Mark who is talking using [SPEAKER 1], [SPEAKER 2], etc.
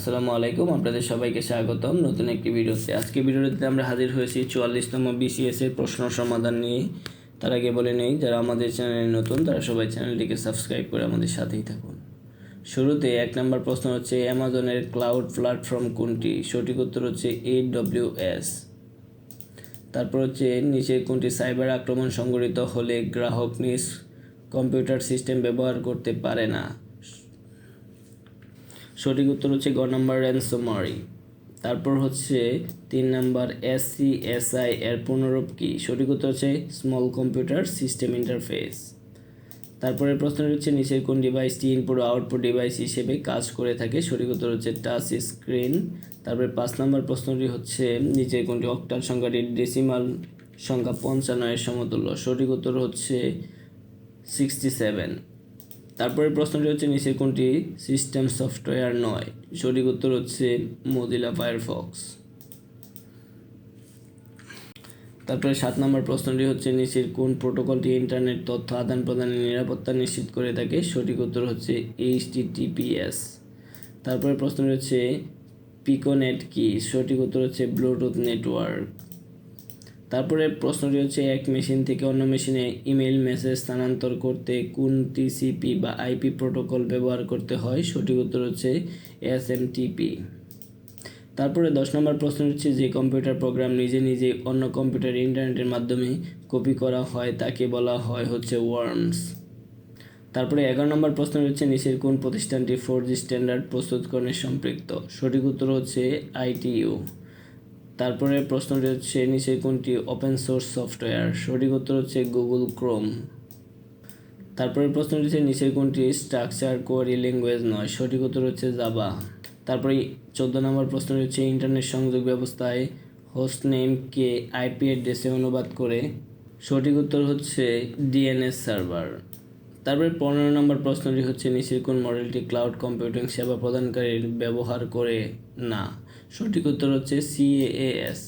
[SPEAKER 1] আসসালামু আলাইকুম, আপনাদের সবাইকে স্বাগতম নতুন একটি ভিডিওতে। আজকে ভিডিওতে আমরা হাজির হয়েছি চুয়াল্লিশতম বিসিএস এর প্রশ্ন সমাধান নিয়ে। তার আগে বলে নেই, যারা আমাদের চ্যানেলে নতুন, তারা সবাই চ্যানেলটিকে সাবস্ক্রাইব করে আমাদের সাথেই থাকুন। শুরুতে এক নম্বর প্রশ্ন হচ্ছে, অ্যামাজনের ক্লাউড প্ল্যাটফর্ম কোনটি? সঠিক উত্তর হচ্ছে এইট ডব্লিউ এস তারপর হচ্ছে, নিচে কোনটি? সাইবার আক্রমণ সংঘটিত হলে গ্রাহক নিজ কম্পিউটার সিস্টেম ব্যবহার করতে পারে না। সঠিক উত্তর হচ্ছে গ নাম্বার র্যানসোমারি তারপর হচ্ছে তিন number S C S I এর পুনরূপ কি? সঠিক উত্তর হচ্ছে স্মল কম্পিউটার সিস্টেম ইন্টারফেস তারপরে প্রশ্ন হচ্ছে, নিচের কোন ডিভাইসটি ইনপুট আউটপুট ডিভাইস হিসেবে কাজ করে থাকে? সঠিক উত্তর হচ্ছে টাচ স্ক্রিন তারপরে পাঁচ নম্বর প্রশ্নটি হচ্ছে, নিচের কোনটি অক্টাল সংখ্যাটি ডেসিমাল সংখ্যা পঞ্চান্ন এর সমতুল্য? সঠিক উত্তর হচ্ছে সিক্সটি সেভেন তারপরে প্রশ্নটি হচ্ছে, নিচের কোনটি সিস্টেম সফটওয়্যার নয়? সঠিক উত্তর হচ্ছে মজিলা ফায়ারফক্স তারপরে সাত নম্বর প্রশ্নটি হচ্ছে, নিচের কোন প্রোটোকলটি ইন্টারনেট তথ্য আদান প্রদানের নিরাপত্তা নিশ্চিত করে থাকে? সঠিক উত্তর হচ্ছে এইচটিটিপিএস তারপরে প্রশ্নটি হচ্ছে পিকোনেট কি? সঠিক উত্তর হচ্ছে ব্লুটুথ নেটওয়ার্ক তারপরে প্রশ্নটি হচ্ছে, এক মেশিন থেকে অন্য মেশিনে ইমেল মেসেজ স্থানান্তর করতে কোন টিসিপি বা আইপি প্রোটোকল ব্যবহার করতে হয়? সঠিক উত্তর হচ্ছে এসএমটিপি তারপরে দশ নম্বর প্রশ্ন হচ্ছে, যে কম্পিউটার প্রোগ্রাম নিজে নিজে অন্য কম্পিউটার ইন্টারনেটের মাধ্যমে কপি করা হয়, তাকে বলা হয় হচ্ছে ওয়ার্মস। তারপরে এগারো নম্বর প্রশ্ন হচ্ছে, নিচের কোন প্রতিষ্ঠানটি ফোর জি স্ট্যান্ডার্ড প্রস্তুতকরণে সম্পৃক্ত? সঠিক উত্তর হচ্ছে আইটিইউ। তারপরে প্রশ্নটি হচ্ছে নিচে কোনটি ওপেন সোর্স সফটওয়্যার সঠিক উত্তর হচ্ছে গুগল ক্রোম তারপরে প্রশ্নটি হচ্ছে, নিচের কোনটি স্ট্রাকচার কোয়ারি ল্যাঙ্গুয়েজ নয়? সঠিক উত্তর হচ্ছে জাবা তারপরে চোদ্দ নম্বর প্রশ্ন হচ্ছে ইন্টারনেট সংযোগ ব্যবস্থায় হোস্ট নেমকে আইপি অ্যাড্রেসে অনুবাদ করে। সঠিক উত্তর হচ্ছে ডিএনএস সার্ভার তারপরে পনেরো নম্বর প্রশ্নটি হচ্ছে, নিচের কোন মডেলটি ক্লাউড কম্পিউটিং সেবা প্রদানকারীর ব্যবহার করে না? সঠিক উত্তর হচ্ছে সিএএস